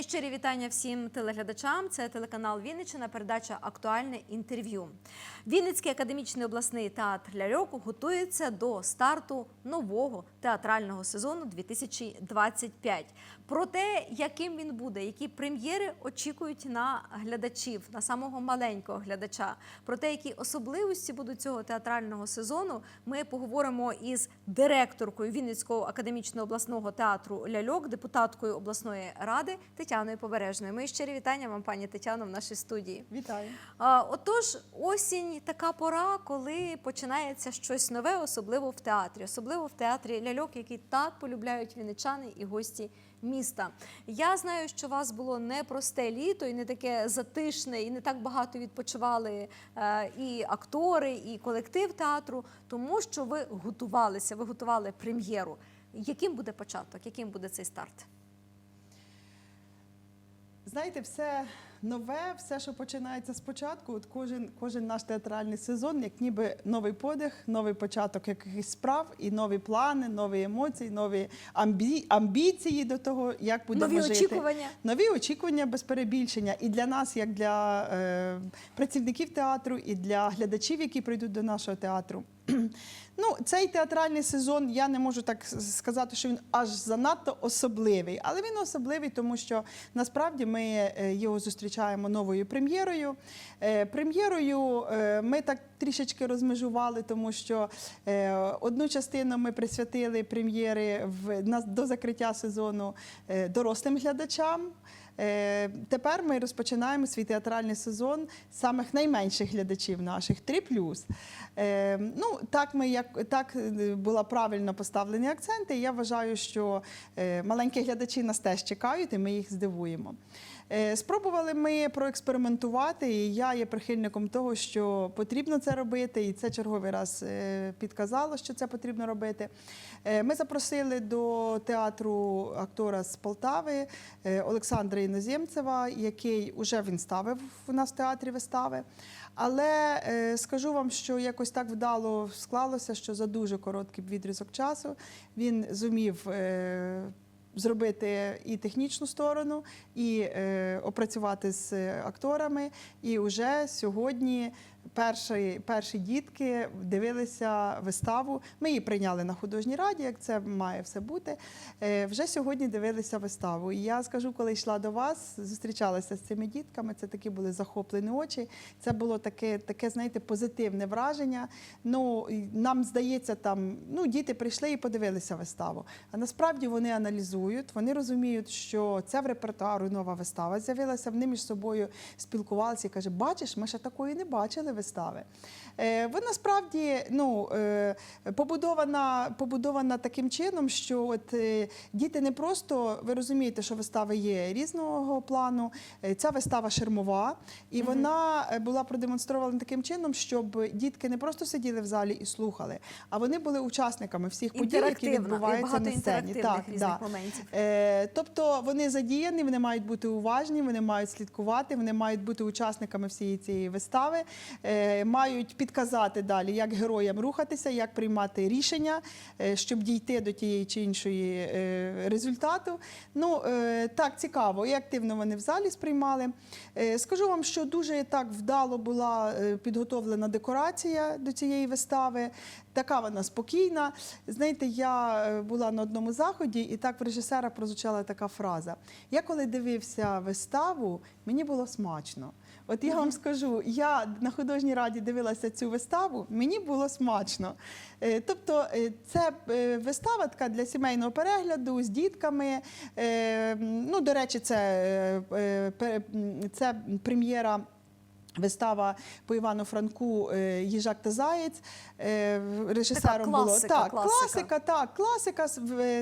Мої щирі вітання всім телеглядачам. Це телеканал Вінниччина, передача Актуальне інтерв'ю. Вінницький академічний обласний театр ляльок готується до старту нового театрального сезону 2025. Про те, яким він буде, які прем'єри очікують на глядачів, на самого маленького глядача, про те, які особливості будуть цього театрального сезону, ми поговоримо із директоркою Вінницького академічного обласного театру ляльок, депутаткою обласної ради Побережною. Мої щирі вітання вам, пані Тетяно, в нашій студії. Вітаю. Отож, осінь така пора, коли починається щось нове, особливо в театрі, особливо в театрі ляльок, який так полюбляють вінничани і гості міста. Я знаю, що у вас було непросте літо і не таке затишне, і не так багато відпочивали е, і актори, і колектив театру, тому що ви готувалися, ви готували прем'єру. Яким буде початок? Яким буде цей старт? Знаєте, все нове, все, що починається спочатку, от кожен, кожен наш театральний сезон, як ніби новий подих, новий початок якихось справ, і нові плани, нові емоції, нові амбі, амбіції до того, як будемо Нові жити. очікування? Нові очікування без перебільшення. І для нас, як для е, працівників театру, і для глядачів, які прийдуть до нашого театру. Ну, цей театральний сезон, я не можу так сказати, що він аж занадто особливий, але він особливий, тому що насправді ми е, його зустрічаємо новою прем'єрою. Е, Прем'єрою е, ми так трішечки розмежували, тому що одну частину ми присвятили прем'єри в на до закриття сезону дорослим глядачам. Е, Тепер ми розпочинаємо свій театральний сезон самих найменших глядачів наших 3+. Е, Ну, так ми як так е, була правильно поставлені акценти. Я вважаю, що маленькі глядачі нас теж чекають, і ми їх здивуємо. Е, Спробували ми проекспериментувати, і я є прихильником того, що потрібно це робити, і це черговий раз е, підказало, що це потрібно робити. Е, Ми запросили до театру актора з Полтави Олександра Іноземцева, який уже він ставив у нас в театрі вистави. Але скажу вам, що якось так вдало склалося, що за дуже короткий відрізок часу він зумів. Зробити і технічну сторону, і е, опрацювати з е, акторами. І вже сьогодні перші, перші дітки дивилися виставу. Ми її прийняли на художній раді, як це має все бути. Е, вже сьогодні дивилися виставу. І я скажу, коли йшла до вас, зустрічалася з цими дітками. Це такі були захоплені очі. Це було таке, таке знаєте, позитивне враження. Ну нам здається, там ну діти прийшли і подивилися виставу. А насправді вони аналізують, вони розуміють, що це в репертуару нова вистава з'явилася. Вони між собою спілкувалися і каже: бачиш, ми ще такої не бачили вистави. Е, вона насправді ну, е, побудована, побудована таким чином, що от, е, діти не просто, ви розумієте, що вистави є різного плану. Ця вистава шермова, і вона була продемонстрована таким чином, щоб дітки не просто сиділи в залі і слухали, а вони були учасниками всіх подій, які Інтерактивна, і відбуваються на сцені. інтерактивних різних моментів. Тобто вони задіяні, вони мають бути уважні, вони мають слідкувати, вони мають бути учасниками всієї цієї вистави, мають підказати далі, як героям рухатися, як приймати рішення, е, щоб дійти до тієї чи іншої е, результату. Ну е, так цікаво, і активно вони в залі сприймали. Е, Скажу вам, що дуже так вдало була е, підготовлена декорація до цієї вистави. Така вона спокійна. Знаєте, я е, була на одному заході, і так в режисера прозвучала така фраза: Я коли дивився виставу, мені було смачно. От я вам скажу, я на художній раді дивилася цю виставу, мені було смачно. Е, Тобто, е, це вистава така для сімейного перегляду з дітками. Ну, до речі, це, це прем'єра. Вистава по Івану Франку е, Їжак та Заєць е, режисером було класика, так, класика. класика, так, класика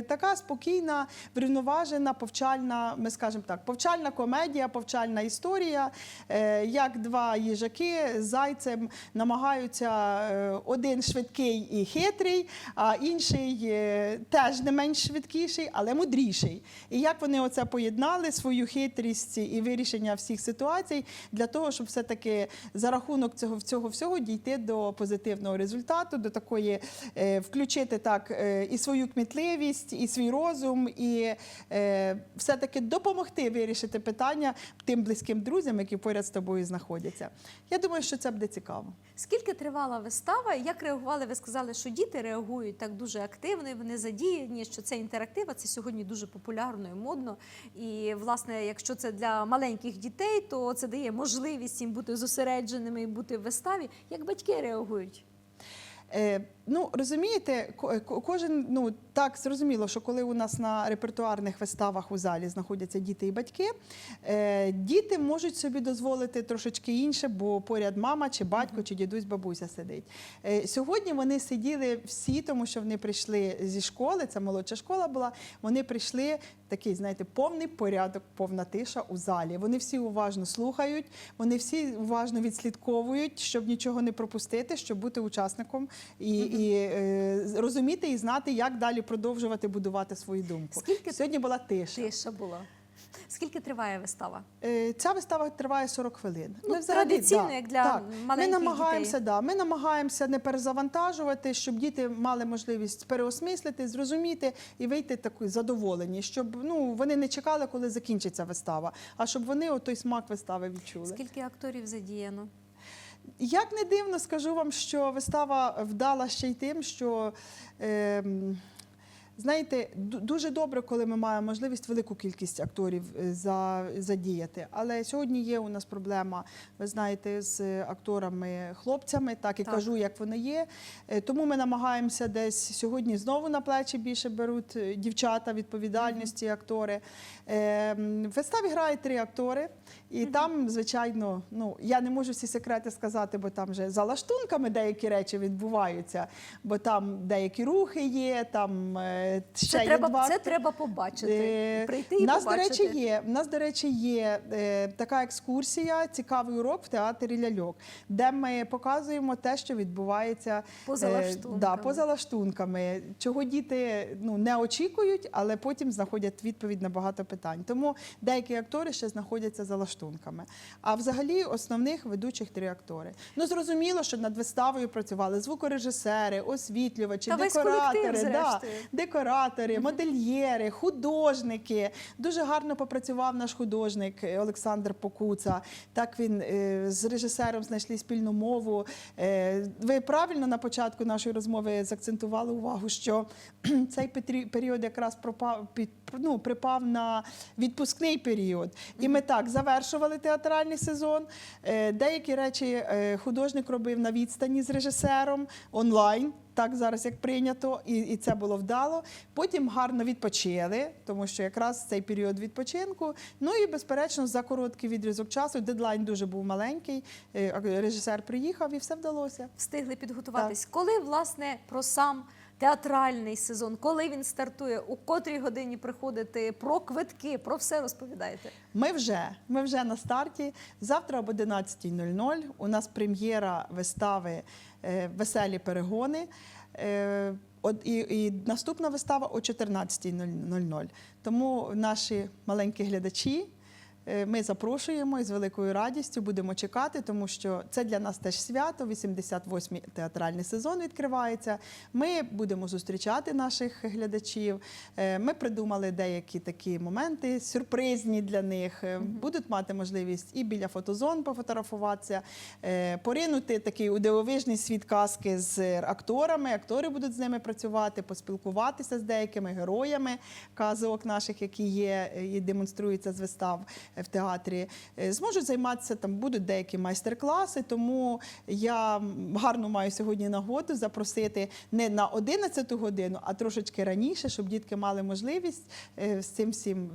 така спокійна, врівноважена, повчальна. Ми скажемо так, повчальна комедія, повчальна історія. е, Як два їжаки з зайцем намагаються е, один швидкий і хитрий, а інший е, теж не менш швидкіший, але мудріший. І як вони оце поєднали свою хитрість і вирішення всіх ситуацій для того, щоб все таки все-таки за рахунок цього цього всього дійти до позитивного результату, до такої е, включити так е, і свою кмітливість, і свій розум, і е, все-таки допомогти вирішити питання тим близьким друзям, які поряд з тобою знаходяться. Я думаю, що це буде цікаво. Скільки тривала вистава? Як реагували? Ви сказали, що діти реагують так дуже активно, вони задіяні, що це інтерактив, а це сьогодні дуже популярно і модно. І власне, якщо це для маленьких дітей, то це дає можливість їм бути зосередженими і бути в виставі. Як батьки реагують? Е, ну розумієте, ко- ко- кожен ну так зрозуміло, що коли у нас на репертуарних виставах у залі знаходяться діти і батьки, е, діти можуть собі дозволити трошечки інше, бо поряд мама чи батько, чи дідусь, бабуся сидить. Е, сьогодні вони сиділи всі, тому що вони прийшли зі школи. Це молодша школа була. Вони прийшли такий, знаєте, повний порядок, повна тиша у залі. Вони всі уважно слухають, вони всі уважно відслідковують, щоб нічого не пропустити, щоб бути учасником і, і е, розуміти і знати, як далі продовжувати будувати свою думку. Скільки Сьогодні була тиша. Тиша була. Скільки триває вистава? Е, Ця вистава триває 40 хвилин. Ну, Ми традиційно, як для так. маленьких ми намагаємося, дітей. Да, ми намагаємося не перезавантажувати, щоб діти мали можливість переосмислити, зрозуміти і вийти такі задоволені, щоб ну вони не чекали, коли закінчиться вистава, а щоб вони той смак вистави відчули. Скільки акторів задіяно? Як не дивно, скажу вам, що вистава вдала ще й тим, що. ем, Знаєте, дуже добре, коли ми маємо можливість велику кількість акторів е, за, задіяти. Але сьогодні є у нас проблема, ви знаєте, з акторами-хлопцями, так і Так. кажу, як воно є. Е, Тому ми намагаємося десь сьогодні знову на плечі більше беруть е, дівчата, відповідальності, актори. Е, В виставі грають три актори, і там, звичайно, ну я не можу всі секрети сказати, бо там вже за лаштунками деякі речі відбуваються, бо там деякі рухи є, там е, ще Це є треба, два. це треба побачити. Е, Прийти і нас, побачити. до речі, є. В нас, до речі, є е, така екскурсія, цікавий урок в театрі ляльок, де ми показуємо те, що відбувається Поза е, лаштунками. Да, поза лаштунками, чого діти ну, не очікують, але потім знаходять відповідь на багато питань. Тому деякі актори ще знаходяться за лаштунками. А взагалі основних ведучих три актори. Ну зрозуміло, що над виставою працювали звукорежисери, освітлювачі, Та колектив, декоратори. да, декоратори, модельєри, художники. Дуже гарно попрацював наш художник Олександр Покуца. Так він е, з режисером знайшли спільну мову. Е, Ви правильно на початку нашої розмови заакцентували увагу, що цей період якраз пропав під ну, припав на відпускний період. І ми так завершували театральний сезон. Е, Деякі речі е, художник робив на відстані з режисером онлайн. Так зараз як прийнято, і, і це було вдало. Потім гарно відпочили, тому що якраз цей період відпочинку. Ну і безперечно, за короткий відрізок часу дедлайн дуже був маленький. е, Режисер приїхав і все вдалося. Встигли підготуватись. Коли, власне, про сам театральний сезон, коли він стартує, у котрій годині приходити, про квитки, про все розповідаєте. Ми вже, ми вже на старті. Завтра об 11.00 у нас прем'єра вистави е, Веселі перегони. Е, і, і наступна вистава о 14.00. Тому наші маленькі глядачі. Е, Ми запрошуємо і з великою радістю будемо чекати, тому що це для нас теж свято. 88-й театральний сезон відкривається. Ми будемо зустрічати наших глядачів. Е, Ми придумали деякі такі моменти сюрпризні для них. Е, Будуть мати можливість і біля фотозон пофотографуватися, поринути такий у дивовижний світ казки з акторами. Актори будуть з ними працювати, поспілкуватися з деякими героями казок наших, які є і демонструються з вистав в театрі. Е, Зможуть займатися там, будуть деякі майстер-класи. Тому я гарно маю сьогодні нагоду запросити не на 11 годину, а трошечки раніше, щоб дітки мали можливість е, з цим всім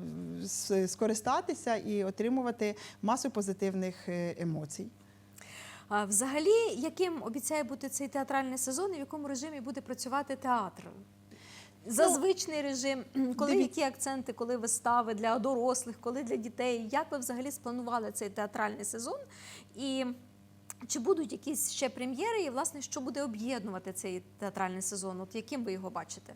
скористатися і отримувати масу позитивних е, емоцій. Взагалі, яким обіцяє бути цей театральний сезон і в якому режимі буде працювати театр? За Ну, звичний режим, коли дивіться. які акценти, коли вистави для дорослих, коли для дітей? Як ви взагалі спланували цей театральний сезон? І чи будуть якісь ще прем'єри? І власне, що буде об'єднувати цей театральний сезон? От яким ви його бачите?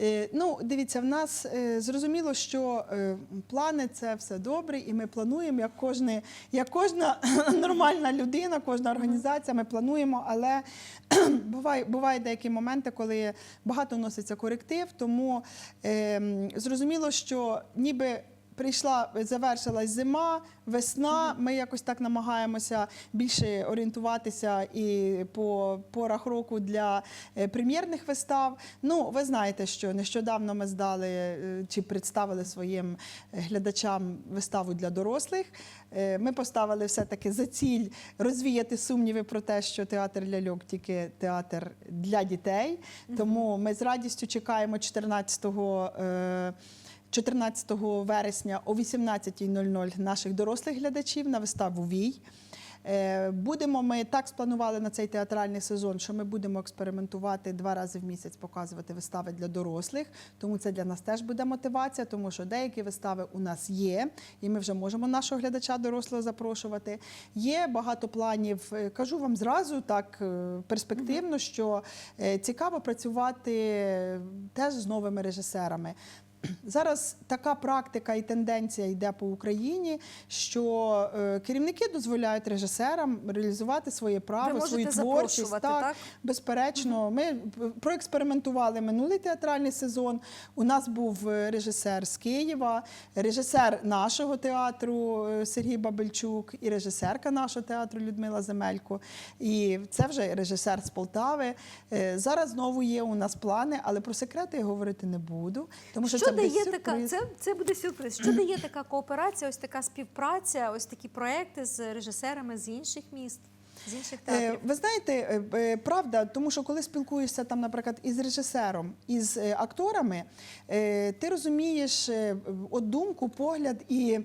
Е, Ну, дивіться, в нас е, зрозуміло, що е, плани це все добре, і ми плануємо, як кожне, як кожна нормальна людина, кожна організація, ми плануємо, але буває, бувають деякі моменти, коли багато вноситься коректив, тому е, зрозуміло, що ніби. Прийшла, завершилась зима, весна. Ми якось так намагаємося більше орієнтуватися і по порах року для е, прем'єрних вистав. Ну, ви знаєте, що нещодавно ми здали е, чи представили своїм е, глядачам виставу для дорослих. Ми поставили все-таки за ціль розвіяти сумніви про те, що театр ляльок тільки театр для дітей. Тому ми з радістю чекаємо 14-го. е, 14 вересня о 18.00 наших дорослих глядачів на виставу Вій. Е, Будемо ми так спланували на цей театральний сезон, що ми будемо експериментувати два рази в місяць, показувати вистави для дорослих. Тому це для нас теж буде мотивація, тому що деякі вистави у нас є, і ми вже можемо нашого глядача дорослого запрошувати. Є багато планів. Е, Кажу вам зразу так е, перспективно, що цікаво працювати теж з новими режисерами. Зараз така практика і тенденція йде по Україні, що е, керівники дозволяють режисерам реалізувати своє право, свою творчість. запрошувати, так? безперечно. Ми проекспериментували минулий театральний сезон. У нас був е, режисер з Києва, режисер нашого театру е, Сергій Бабельчук і режисерка нашого театру Людмила Земелько. І це вже режисер з Полтави. Зараз знову є у нас плани, але про секрети я говорити не буду. Тому що, Що буде дає така це, це буде сюрприз. Що дає така кооперація, ось така співпраця, ось такі проекти з режисерами з інших міст, з інших Е, театрів? Ви знаєте, е, е, правда, тому що коли спілкуєшся там, наприклад, із режисером, із акторами, ти розумієш от думку, погляд і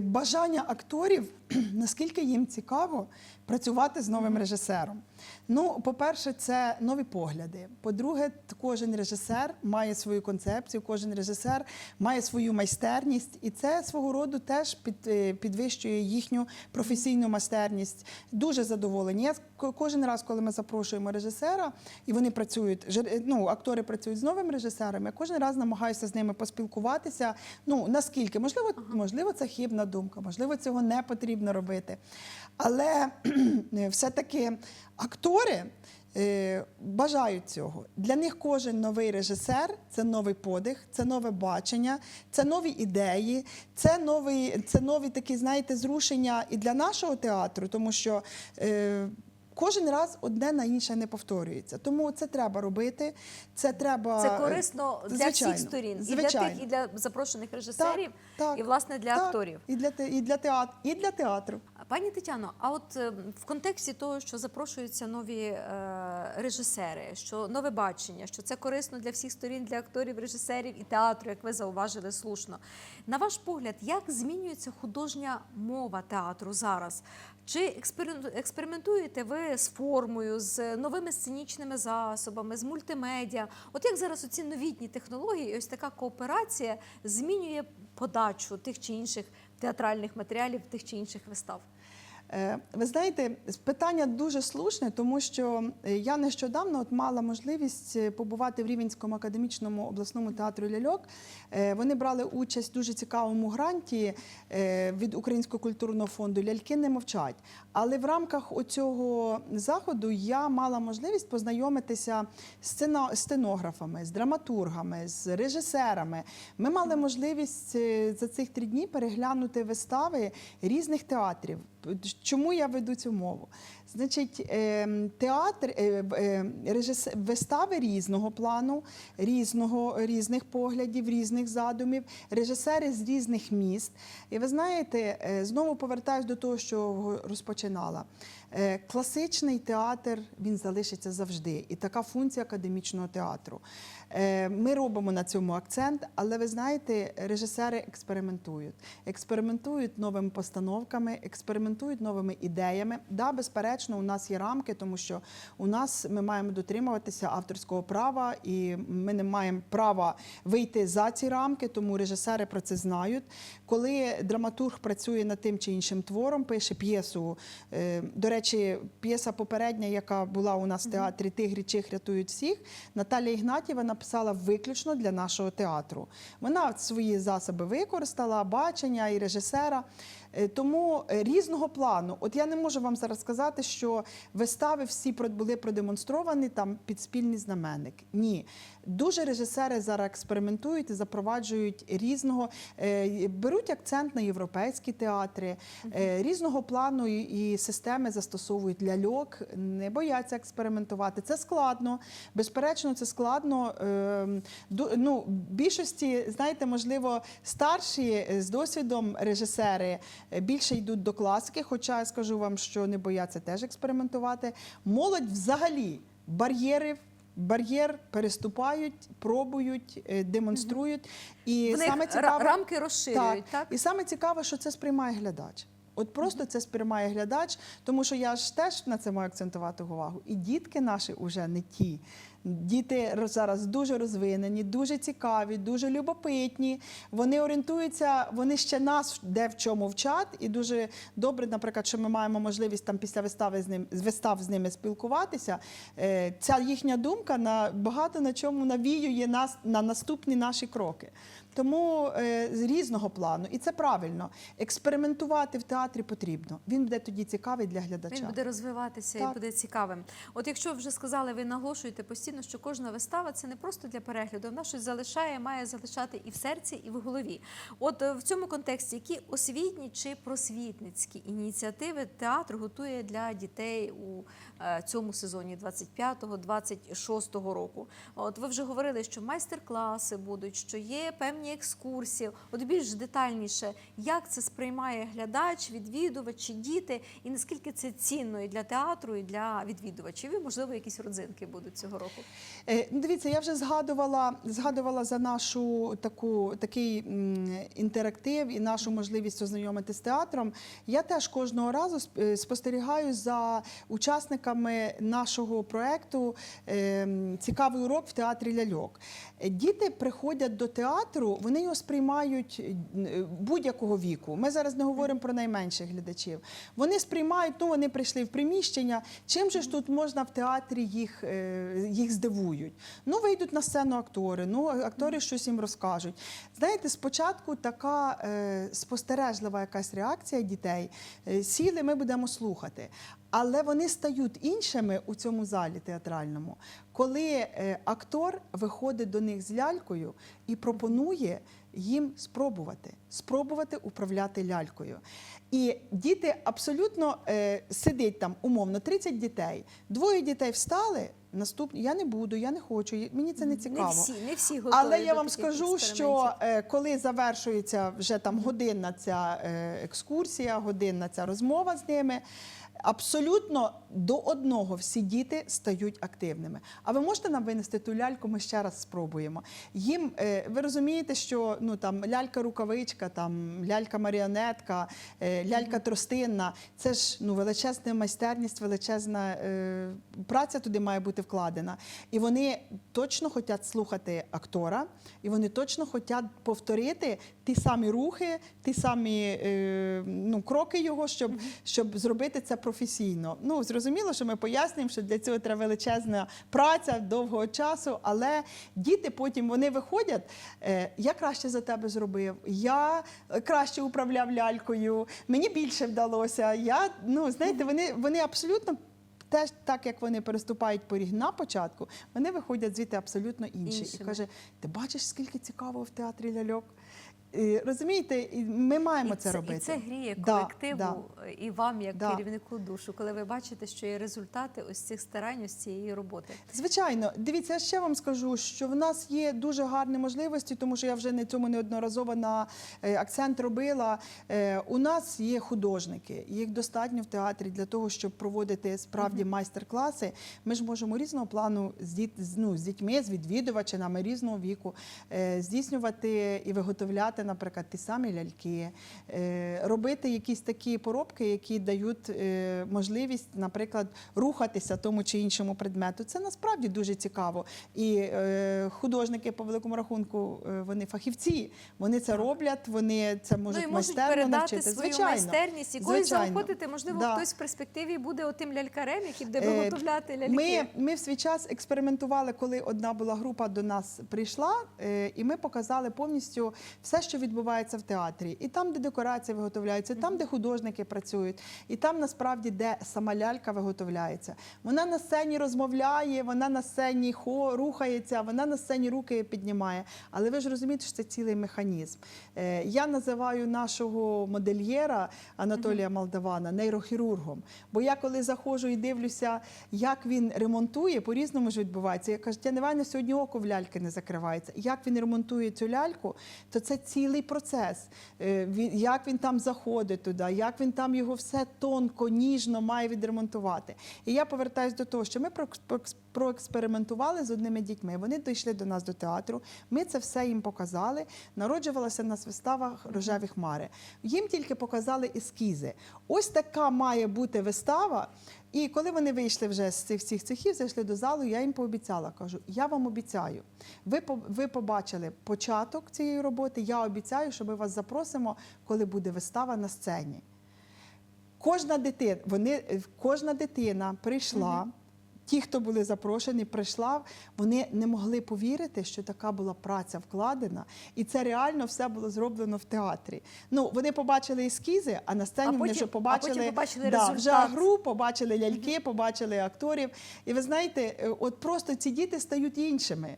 бажання акторів, наскільки їм цікаво працювати з новим режисером. Ну, по-перше, це нові погляди. По-друге, кожен режисер має свою концепцію, кожен режисер має свою майстерність, і це свого роду теж під, е, підвищує їхню професійну майстерність. Дуже задоволені. Я кожен раз, коли ми запрошуємо режисера, і вони працюють, ну, актори працюють з новим режисером, я кожен раз намагаюся з ними поспілкуватися. Ну, наскільки? Можливо, можливо, це хибна думка, можливо, цього не потрібно робити. Але все-таки актори. е, Бажають цього. Для них кожен новий режисер це новий подих, це нове бачення, це нові ідеї, це нові, це нові такі, знаєте, зрушення і для нашого театру, тому що е, кожен раз одне на інше не повторюється. Тому це треба робити. Це треба Це корисно для звичайно, всіх сторін, і для тих, і для запрошених режисерів, так, і власне для так, акторів. і для і для театру, і для театру. Пані Тетяно, а от е, в контексті того, що запрошуються нові е, режисери, що нове бачення, що це корисно для всіх сторін, для акторів, режисерів і театру, як ви зауважили слушно. На ваш погляд, як змінюється художня мова театру зараз? Чи експерим- експериментуєте ви з формою, з новими сценічними засобами, з мультимедіа? От як зараз оці новітні технології, ось така кооперація змінює подачу тих чи інших театральних матеріалів, тих чи інших вистав? Е, Ви знаєте, питання дуже слушне, тому що е, я нещодавно от мала можливість е, побувати в Рівенському академічному обласному театру ляльок. Вони брали участь в дуже цікавому гранті від Українського культурного фонду Ляльки не мовчать. Але в рамках оцього заходу я мала можливість познайомитися з сцено- стенографами, з драматургами, з режисерами. Ми мали можливість за цих три дні переглянути вистави різних театрів. Чому я веду цю мову? Значить, ем, театр, е, е, вистави різного плану, різного, різних поглядів, різних задумів, режисери з різних міст. І ви знаєте, е, знову повертаюсь до того, що розпочинала. Класичний театр він залишиться завжди, і така функція академічного театру. Ми робимо на цьому акцент, але ви знаєте, режисери експериментують. Експериментують новими постановками, експериментують новими ідеями. Да, безперечно, у нас є рамки, тому що у нас ми маємо дотримуватися авторського права, і ми не маємо права вийти за ці рамки, тому режисери про це знають. Коли драматург працює над тим чи іншим твором, пише п'єсу. е, До речі, п'єса попередня, яка була у нас в театрі Тигрі чих рятують всіх, Наталія Ігнатєва написала виключно для нашого театру. Вона свої засоби використала, бачення і режисера. Е, Тому е, різного плану. От я не можу вам зараз сказати, що вистави всі були продемонстровані там під спільний знаменник. Ні. Дуже режисери зараз експериментують і запроваджують різного, е, беруть акцент на європейські театри, різного плану і, системи застосовують ляльок, не бояться експериментувати. Це складно. Безперечно, це складно. Е, ну, більшості, знаєте, можливо, старші з досвідом режисери більше йдуть до класики, хоча я скажу вам, що не бояться теж експериментувати. Молодь взагалі бар'єри. Бар'єр переступають, пробують, е, демонструють. І В них саме цікаве, рамки розширюють, так? і саме цікаве, що це сприймає глядач. От просто це сприймає глядач, тому що я ж теж на це маю акцентувати увагу. І дітки наші вже не ті. Діти зараз дуже розвинені, дуже цікаві, дуже любопитні. Вони орієнтуються, вони ще нас де в чому вчать, і дуже добре, наприклад, що ми маємо можливість там після вистави з ним з вистав з ними спілкуватися. Е, Ця їхня думка на багато на чому навіює нас на наступні наші кроки. Тому е, з різного плану, і це правильно. Експериментувати в театрі потрібно. Він буде тоді цікавий для глядача. Він буде розвиватися і буде цікавим. От якщо вже сказали, ви наголошуєте постійно, що кожна вистава це не просто для перегляду, вона щось залишає, має залишати і в серці, і в голові. От е, в цьому контексті, які освітні чи просвітницькі ініціативи театр готує для дітей у е, цьому сезоні 25-26 року? От ви вже говорили, що майстер-класи будуть, що є певні екскурсії. От більш детальніше, як це сприймає глядач, відвідувач чи діти, і наскільки це цінно і для театру, і для відвідувачів, і можливо якісь родзинки будуть цього року. Е, ну, Дивіться, я вже згадувала, згадувала за нашу таку такий інтерактив і нашу можливість ознайомити з театром. Я теж кожного разу е, спостерігаю за учасниками нашого проекту е, Цікавий урок в театрі ляльок. Діти приходять до театру, вони його сприймають е, будь-якого віку. Ми зараз не говоримо про найменших глядачів. Вони сприймають, ну вони прийшли в приміщення. Чим же ж тут можна в театрі їх, е, їх здивують? Ну, вийдуть на сцену актори, ну актори щось їм розкажуть. Знаєте, спочатку така е, спостережлива якась реакція дітей. Сіли, ми будемо слухати. Але вони стають іншими у цьому залі театральному, коли е, актор виходить до них з лялькою і пропонує їм спробувати, спробувати управляти лялькою. І діти абсолютно е, сидить там умовно 30 дітей. Двоє дітей встали. Наступні я не буду, я не хочу. Мені це не цікаво. Не всі, не всі готові. Але я вам скажу, що е, коли завершується вже там годинна ця е, екскурсія, годинна ця розмова з ними. Абсолютно до одного всі діти стають активними. А ви можете нам винести ту ляльку? Ми ще раз спробуємо. Їм е, ви розумієте, що ну там лялька-рукавичка, там лялька-маріонетка, е, лялька-тростинна це ж ну величезна майстерність, величезна е, праця туди має бути вкладена. І вони точно хочуть слухати актора, і вони точно хочуть повторити ті самі рухи, ті самі е, ну, кроки його, щоб, щоб зробити це професійно. Ну, зрозуміло, що ми пояснюємо, що для цього треба величезна праця довгого часу, але діти потім вони виходять. Е, я краще за тебе зробив, я краще управляв лялькою, мені більше вдалося. Я, ну, знаєте, вони, вони абсолютно. Теж так як вони переступають поріг на початку, вони виходять звідти абсолютно інші. І каже: ти бачиш, скільки цікавого в театрі ляльок? І, розумієте, і ми маємо І це, робити. І це гріє колективу да. і вам, як Да. керівнику душу, коли ви бачите, що є результати ось цих старань, ось цієї роботи. Звичайно, дивіться, я ще вам скажу, що в нас є дуже гарні можливості, тому що я вже на цьому неодноразово на е, акцент робила. Е, У нас є художники, їх достатньо в театрі для того, щоб проводити справді майстер-класи. Ми ж можемо різного плану з діт, ну, з дітьми, з відвідувачами різного віку е, здійснювати і виготовляти виробляти, наприклад, ті самі ляльки, е, робити якісь такі поробки, які дають е, можливість, наприклад, рухатися тому чи іншому предмету. Це насправді дуже цікаво. І е, художники по великому рахунку вони фахівці, вони це роблять, вони це можуть ну і можуть майстерно передати навчити. свою Звичайно. майстерність Звичайно. заохотити. Можливо, Да. хтось в перспективі буде отим лялькарем, який буде виготовляти ляльки. Ми, ми в свій час експериментували, коли одна була група до нас прийшла, і ми показали повністю все, що відбувається в театрі. І там, де декорації виготовляються, і там, де художники працюють, і там насправді де сама лялька виготовляється. Вона на сцені розмовляє, вона на сцені хо, рухається, вона на сцені руки піднімає. Але ви ж розумієте, що це цілий механізм. Е, Я називаю нашого модельєра Анатолія Молдавана нейрохірургом. Бо я коли заходжу і дивлюся, як він ремонтує, по-різному ж відбувається. Я кажу, Тетяна Іванівна, сьогодні око в ляльки не закривається. Як він ремонтує цю ляльку, то це цілий процес. Е, Як він там заходить туди, як він там його все тонко, ніжно має відремонтувати. І я повертаюся до того, що ми проекс- проекс- проекспериментували з одними дітьми. Вони дійшли до нас до театру. Ми це все їм показали. Народжувалася в нас вистава рожеві хмари. Їм тільки показали ескізи. Ось така має бути вистава. І коли вони вийшли вже з цих всіх цехів, зайшли до залу, я їм пообіцяла, кажу, я вам обіцяю, ви, ви побачили початок цієї роботи, я обіцяю, що ми вас запросимо, коли буде вистава на сцені. Кожна дитина, вони, кожна дитина прийшла. Ті, хто були запрошені, прийшла, вони не могли повірити, що така була праця вкладена, і це реально все було зроблено в театрі. Ну вони побачили ескізи, а на сцені А вони вже побачили а потім побачили да, вже гру, побачили ляльки, побачили акторів. І ви знаєте, е, от просто ці діти стають іншими.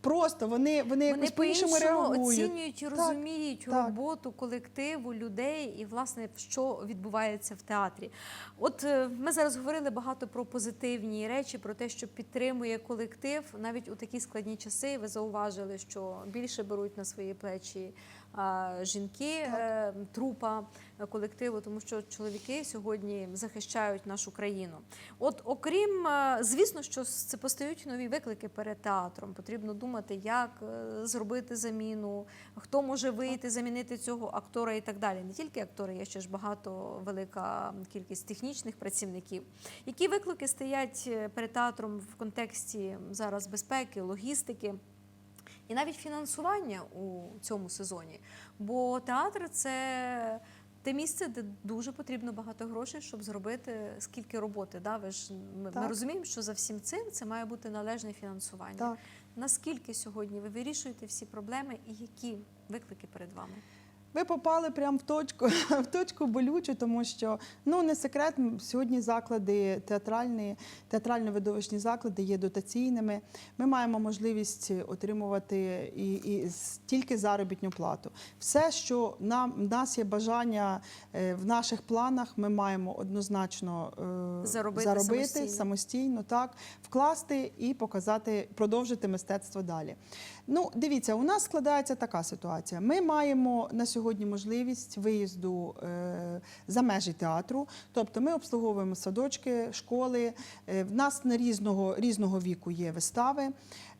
Просто вони, вони, Вони якось по-іншому реагують. оцінюють і розуміють так. роботу колективу, людей і власне що відбувається в театрі. От е, ми зараз говорили багато про позитивні речі, про те, що підтримує колектив навіть у такі складні часи. Ви зауважили, що більше беруть на свої плечі жінки е, трупа е, колективу, тому що чоловіки сьогодні захищають нашу країну. От, окрім, е, звісно, що це постають нові виклики перед театром. Потрібно думати, як зробити заміну, хто може вийти, замінити цього актора і так далі. Не тільки актори, є ще ж багато велика кількість технічних працівників. Які виклики стоять перед театром в контексті зараз безпеки, логістики? І навіть фінансування у цьому сезоні. Бо театр це те місце, де дуже потрібно багато грошей, щоб зробити скільки роботи. Да? Ви ж ми, ми розуміємо, що за всім цим це має бути належне фінансування. Так. Наскільки сьогодні ви вирішуєте всі проблеми і які виклики перед вами? Ви попали прямо в точку, в точку болючу, тому що ну не секрет, сьогодні заклади театральні, театрально-видовищні заклади є дотаційними. Ми маємо можливість отримувати і, і тільки заробітну плату. Все, що нам в нас є бажання е, в наших планах, ми маємо однозначно е, Заробити заробити самостійно. самостійно, так вкласти і показати, продовжити мистецтво далі. Ну, дивіться, у нас складається така ситуація. Ми маємо на сьогодні можливість виїзду е, за межі театру, тобто ми обслуговуємо садочки, школи. Е, в нас на різного, різного віку є вистави.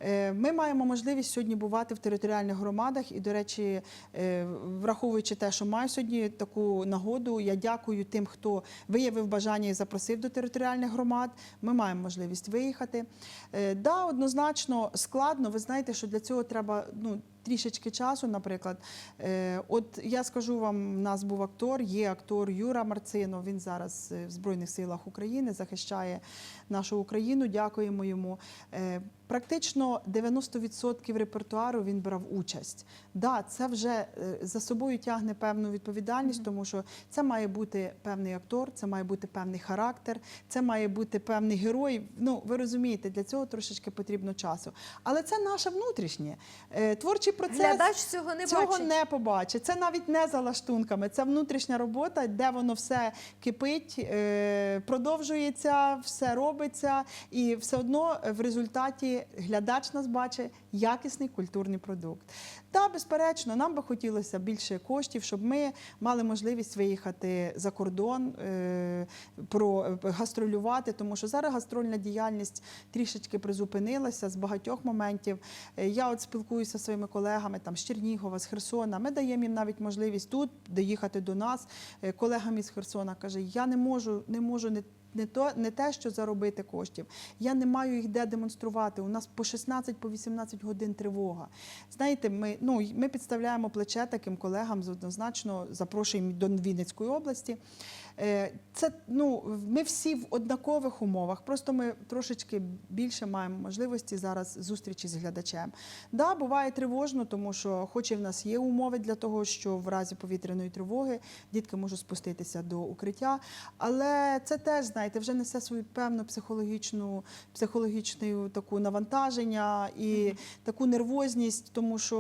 Е, Ми маємо можливість сьогодні бувати в територіальних громадах. І, до речі, е, враховуючи те, що маю сьогодні таку нагоду, я дякую тим, хто виявив бажання і запросив до територіальних громад. Ми маємо можливість виїхати. Е, Да, однозначно складно. Ви знаєте, що для цього треба ну. Трішечки часу, наприклад, Е, от я скажу вам, в нас був актор, є актор Юра Марцинов. Він зараз е, в Збройних силах України захищає нашу Україну. Дякуємо йому. Е, Практично 90% репертуару він брав участь. Да, це вже за собою тягне певну відповідальність, тому що це має бути певний актор, це має бути певний характер, це має бути певний герой. Ну ви розумієте, для цього трошечки потрібно часу. Але це наше внутрішнє Е, творчий процес. Глядач цього не Цього бачить. не побачить. Це навіть не за лаштунками, це внутрішня робота, де воно все кипить, е, продовжується, все робиться, і все одно в результаті глядач нас бачить якісний культурний продукт. Та, безперечно, нам би хотілося більше коштів, щоб ми мали можливість виїхати за кордон, е, про гастролювати, тому що зараз гастрольна діяльність трішечки призупинилася з багатьох моментів. Е, Я от спілкуюся зі своїми колегами там з Чернігова, з Херсона. Ми даємо їм навіть можливість тут доїхати до нас. Е, Колегам із Херсона каже: я не можу, не можу не. Не то не те, що заробити коштів. Я не маю їх де демонструвати. У нас по 16 по 18 годин тривога. Знаєте, ми ну ми підставляємо плече таким колегам з однозначно запрошуємо до Вінницької області. Е, Це ну ми всі в однакових умовах. Просто ми трошечки більше маємо можливості зараз зустрічі з глядачем. Да, буває тривожно, тому що, хоч і в нас є умови для того, що в разі повітряної тривоги дітки можуть спуститися до укриття, але це теж знаєте, вже несе свою певну психологічну психологічну таку навантаження і таку нервозність, тому що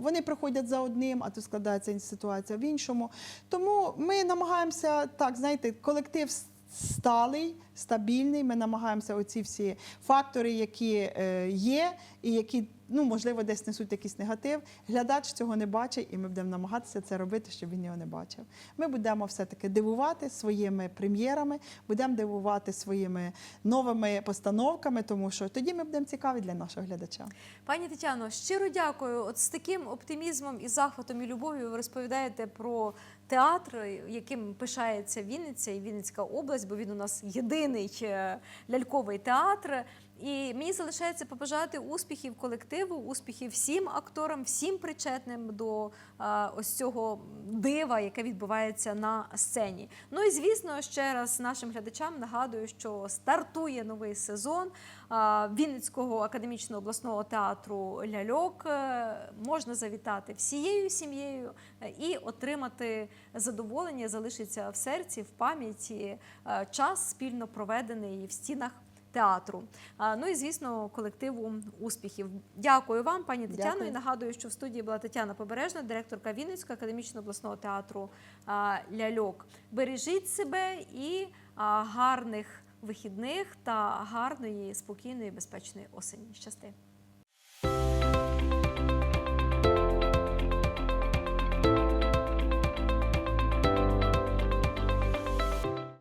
вони приходять за одним, а тут складається ситуація в іншому. Тому ми намагаємося так, знаєте, колектив сталий, стабільний. Ми намагаємося оці всі фактори, які е, є, і які ну можливо десь несуть якийсь негатив. Глядач цього не бачить, і ми будемо намагатися це робити, щоб він його не бачив. Ми будемо все таки дивувати своїми прем'єрами, будемо дивувати своїми новими постановками, тому що тоді ми будемо цікаві для нашого глядача. Пані Тетяно, щиро дякую. От з таким оптимізмом і захватом і любов'ю ви розповідаєте про театр, яким пишається Вінниця і Вінницька область, бо він у нас єдиний е, ляльковий театр. І мені залишається побажати успіхів колективу, успіхів всім акторам, всім причетним до ось цього дива, яке відбувається на сцені. Ну і звісно, ще раз нашим глядачам нагадую, що стартує новий сезон Вінницького академічного обласного театру Ляльок. Е, Можна завітати всією сім'єю е, і отримати задоволення, залишиться в серці, в пам'яті е, час спільно проведений в стінах театру. Ну і звісно, колективу успіхів. Дякую вам, пані Тетяно. Дякую. І нагадую, що в студії була Тетяна Побережна, директорка Вінницького академічного обласного театру Ляльок. Бережіть себе і гарних вихідних та гарної, спокійної, безпечної осені. Щасти.